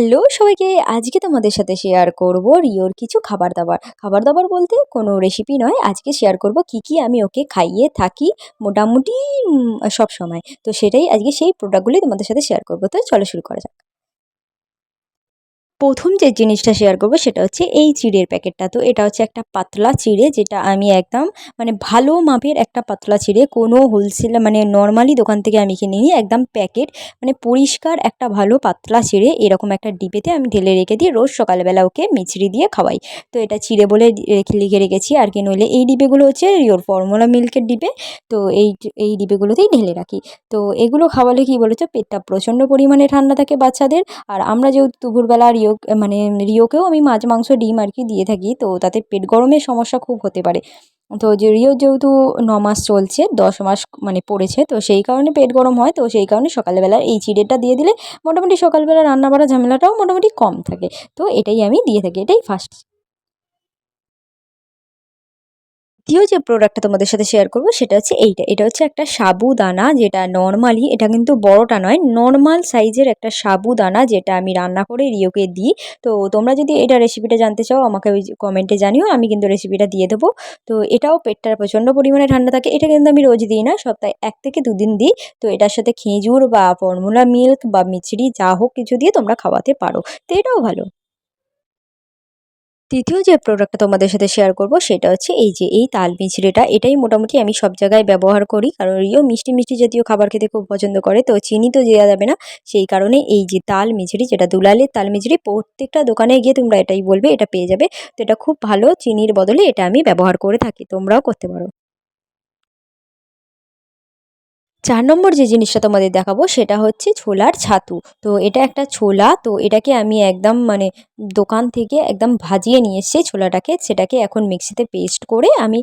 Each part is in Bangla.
হ্যালো সবাইকে, আজকে তোমাদের সাথে শেয়ার করব রিওর কিছু খাবার দাবার খাবার দাবার বলতে কোনো রেসিপি নয়, আজকে শেয়ার করব কি কি আমি ওকে খাইয়ে থাকি মোটামুটি সব সময়। তো সেটাই আজকে সেই প্রোডাক্টগুলি তোমাদের সাথে শেয়ার করব। তো চলো শুরু করা যাক। প্রথম যে জিনিসটা শেয়ার করব সেটা হচ্ছে এই চিড়ের প্যাকেটটা। তো এটা হচ্ছে একটা পাতলা চিড়ে যেটা আমি একদম মানে ভালো মাপের একটা পাতলা চিড়ে। কোনো হোলসেল মানে নর্মালি দোকান থেকে আমি কিনে নিই একদম প্যাকেট মানে পরিষ্কার একটা ভালো পাতলা চিড়ে এরকম একটা ডিবেতে আমি ঢেলে রেখে দিই রোজ সকালবেলা ওকে মিচড়ি দিয়ে খাওয়াই। তো এটা চিড়ে বলে রেখে, লিখে রেখেছি আর কি, নইলে এই ডিবেগুলো হচ্ছে রিওর ফর্মুলা মিল্কের ডিবে তো এই এই ডিবেগুলোতেই ঢেলে রাখি। তো এগুলো খাওয়ালে কি বলেছ পেটটা প্রচণ্ড পরিমাণে ঠান্ডা থাকে বাচ্চাদের। আর আমরা যেহেতু দুপুরবেলা রিও মানে রিওকেও আমি মাছ, মাংস, ডিম আর কি দিয়ে থাকি। তো তাতে পেট গরমের সমস্যা খুব হতে পারে। তো যে রিও যেহেতু ন মাস চলছে, দশ মাস মানে পড়েছে, তো সেই কারণে পেট গরম হয়। তো সেই কারণে সকালবেলা এই চিড়েটা দিয়ে দিলে মোটামুটি সকালবেলা রান্না বাড়া ঝামেলাটাও মোটামুটি কম থাকে। তো এটাই আমি দিয়ে থাকি, এটাই ফার্স্ট দ্বিতীয় যে প্রোডাক্টটা তোমাদের সাথে শেয়ার করব, সেটা হচ্ছে এইটা। এটা হচ্ছে একটা সাবুদানা, যেটা নর্মালি এটা কিন্তু বড়টা নয় নর্মাল সাইজের একটা সাবুদানা, যেটা আমি রান্না করে রিওকে দিই। তো তোমরা যদি এটা রেসিপিটা জানতে চাও, আমাকে ওই কমেন্টে জানিও, আমি কিন্তু রেসিপিটা দিয়ে দেবো। তো এটাও পেটটার প্রচণ্ড পরিমাণে ঠান্ডা থাকে, এটা কিন্তু আমি রোজ দিই না, সপ্তাহে এক থেকে দুদিন দিই। তো এটার সাথে খেজুর বা ফর্মুলা মিল্ক বা মিছরি, যা হোক কিছু দিয়ে তোমরা খাওয়াতে পারো। তো এটাও ভালো। তৃতীয় যে প্রোডাক্টটা তোমাদের সাথে শেয়ার করব, সেটা হচ্ছে এই যে এই তাল মিছরিটা। এটাই মোটামুটি আমি সব জায়গায় ব্যবহার করি। কারণ রিও মিষ্টি মিষ্টি জাতীয় খাবার খেতে খুব পছন্দ করে, তো চিনি তো দেওয়া যাবে না। সেই কারণে এই যে তাল মিছরি, যেটা দুলালের তাল মিছরি, প্রত্যেকটা দোকানে গিয়ে তোমরা এটাই বলবে, এটা পেয়ে যাবে। তো এটা খুব ভালো চিনির বদলে এটা আমি ব্যবহার করে থাকি, তোমরাও করতে পারো। চার নম্বর যে জিনিসটা তোমাদের দেখাবো সেটা হচ্ছে ছোলার ছাতু। তো এটা একটা ছোলা, তো এটাকে আমি একদম মানে দোকান থেকে একদম ভাজিয়ে নিয়ে এসেছি ছোলাটাকে সেটাকে এখন মিক্সিতে পেস্ট করে আমি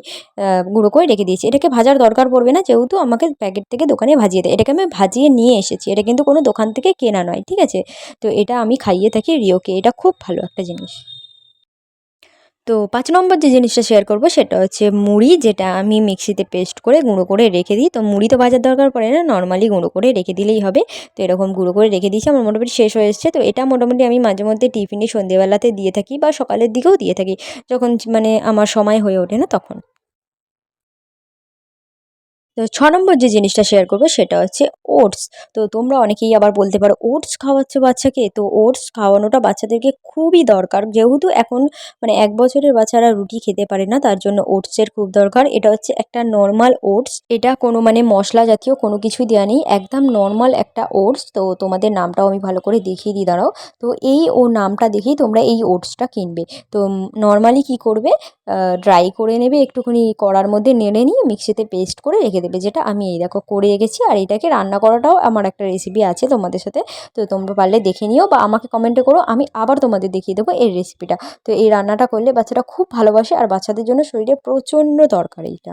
গুঁড়ো করে রেখে দিয়েছি। এটাকে ভাজার দরকার পড়বে না, যেহেতু আমাকে প্যাকেট থেকে দোকানে ভাজিয়ে দেয়। এটাকে আমি ভাজিয়ে নিয়ে এসেছি। এটা কিন্তু কোনো দোকান থেকে কেনা নয়, ঠিক আছে? তো এটা আমি খাইয়ে থাকি রিওকে। এটা খুব ভালো একটা জিনিস। তো পাঁচ নম্বর যে জিনিসটা শেয়ার করব সেটা হচ্ছে মুড়ি, যেটা আমি মিক্সিতে পেস্ট করে গুঁড়ো করে রেখে দিই। তো মুড়ি তো বাজার দরকার পড়ে না নর্মালি গুঁড়ো করে রেখে দিলেই হবে। তো এরকম গুঁড়ো করে রেখে দিয়েছি, আমার মোটামুটি শেষ হয়ে এসছে। তো এটা মোটামুটি আমি মাঝে মধ্যে টিফিনে সন্ধেবেলাতে দিয়ে থাকি বা সকালের দিকেও দিয়ে থাকি, যখন মানে আমার সময় হয়ে ওঠে না তখন। তো ছ নম্বর যে জিনিসটা শেয়ার করব সেটা হচ্ছে ওটস তো তোমরা অনেকেই আবার বলতে পারো ওটস খাওয়াচ্ছ বাচ্চাকে? তো ওটস খাওয়ানোটা বাচ্চাদেরকে খুবই দরকার। যেহেতু এখন মানে এক বছরের বাচ্চারা রুটি খেতে পারে না, তার জন্য ওটসের খুব দরকার। এটা হচ্ছে একটা নর্মাল ওটস এটা কোনো মানে মশলা জাতীয় কোনো কিছুই দেওয়া নেই। একদম নর্মাল একটা ওটস তো তোমাদের নামটাও আমি ভালো করে দেখিয়ে দিই, দাঁড়াও। তো এই ও নামটা দেখেই তোমরা এই ওটসটা কিনবে। তো নর্মালি কি করবে? ড্রাই করে নেবে, একটুখানি কড়ার মধ্যে নেড়ে নিয়ে মিক্সিতে পেস্ট করে রেখে দেবে। যেটা আমি এই দেখো করে গেছি আর এইটাকে রান্না করাটাও আমার একটা রেসিপি আছে তোমাদের সাথে। তো তোমরা পারলে দেখে নিও বা আমাকে কমেন্টে করো, আমি আবার তোমাদের দেখিয়ে দেবো এই রেসিপিটা তো এই রান্নাটা করলে বাচ্চারা খুব ভালোবাসে আর বাচ্চাদের জন্য শরীরে প্রচণ্ড দরকার এইটা।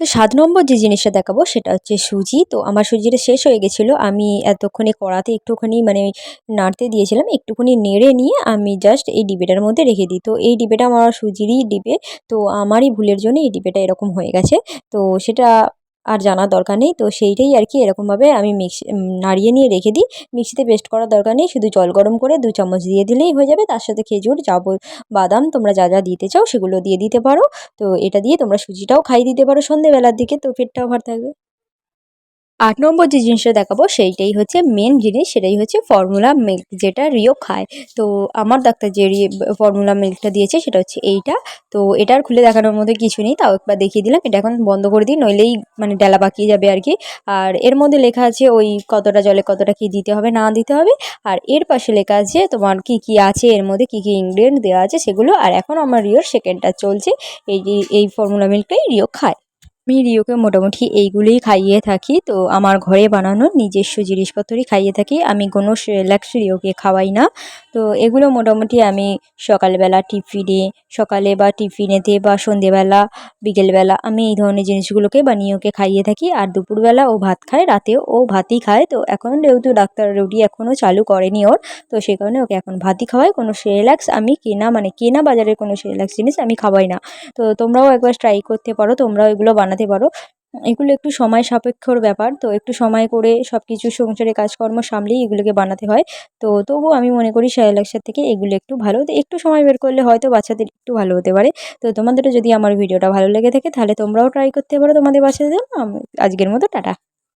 তো সাত নম্বর যে জিনিসটা দেখাবো সেটা হচ্ছে সুজি। তো আমার সুজিটা শেষ হয়ে গেছিল। আমি এতক্ষণে কড়াতে একটুখানি মানে নাড়তে দিয়েছিলাম, একটুখানি নেড়ে নিয়ে আমি জাস্ট এই ডিবেটার মধ্যে রেখে দিই। তো এই ডিবেটা আমার সুজিরই ডিবে, তো আমারই ভুলের জন্য এই ডিবেটা এরকম হয়ে গেছে। তো সেটা আর জানার দরকার নেই। তো সেইটাই আর কি এরকমভাবে আমি মিক্সি নাড়িয়ে নিয়ে রেখে দিই। মিক্সিতে পেস্ট করার দরকার নেই। শুধু জল গরম করে দু চামচ দিয়ে দিলেই হয়ে যাবে। তার সাথে খেজুর যাব বাদাম তোমরা যা যা দিতে চাও সেগুলো দিয়ে দিতে পারো। তো এটা দিয়ে তোমরা সুজিটাও খাইয়ে দিতে পারো সন্ধেবেলার দিকে। তো পেটটাও ভার থাকবে। আট নম্বর যে জিনিসটা দেখাবো, সেইটাই হচ্ছে মেন জিনিস, সেটাই হচ্ছে ফর্মুলা মিল্ক যেটা রিও খায়। তো আমার ডাক্তার যে ফর্মুলা মিল্কটা দিয়েছে, সেটা হচ্ছে এইটা। তো এটার খুলে দেখানোর মধ্যে কিছু নেই, তাও একবার দেখিয়ে দিলাম। এটা এখন বন্ধ করে দিই, নইলেই মানে ডেলা পাকিয়ে যাবে আর কি। আর এর মধ্যে লেখা আছে ওই কতটা জলে কতটা কি দিতে হবে, না দিতে হবে। আর এর পাশে লেখা আছে তোমার কি কি আছে, এর মধ্যে কি কি ইনগ্রিডিয়েন্ট দেওয়া আছে, সেগুলো। আর এখন আমার রিওর সেকেন্ডটা চলছে, এই এই ফর্মুলা মিল্কটাই রিও খায়। আমি রিওকে মোটামুটি এইগুলোই খাইয়ে থাকি। তো আমার ঘরে বানানো নিজস্ব জিনিসপত্রই খাইয়ে থাকি। আমি কোনো সেলাক্স রিওকে খাওয়াই না। তো এগুলো মোটামুটি আমি সকালবেলা টিফিনে, সকালে বা টিফিনেতে বা সন্ধেবেলা, বিকেলবেলা আমি এই ধরনের জিনিসগুলোকে বানিয়ে ওকে খাইয়ে থাকি। আর দুপুরবেলা ও ভাত খায়, রাতেও ও ভাতই খায়। তো এখন যেহেতু ডাক্তার রুটি এখনও চালু করেনি ওর, তো সেই কারণে ওকে এখন ভাতই খাওয়াই। কোনো সেরেলাক্স আমি কেনা মানে কেনা বাজারের কোনো সেরেলাক্স জিনিস আমি খাওয়াই না। তো তোমরাও একবার ট্রাই করতে পারো, তোমরাও এগুলো বানাতে পারো। এগুলো একটু সময় সাপেক্ষর ব্যাপার। তো একটু সময় করে সব কিছু সংসারের কাজকর্ম সামলেই এগুলোকে বানাতে হয়। তো তবু আমি মনে করি সেরেলাক্সের থেকে এগুলো একটু ভালো। তো একটু সময় বের করলে হয়তো বাচ্চাদের একটু ভালো হতে পারে। তো তোমাদেরও যদি আমার ভিডিওটা ভালো লেগে থাকে, তাহলে তোমরাও ট্রাই করতে পারো তোমাদের বাচ্চাদের আজকের মতো, টাটা।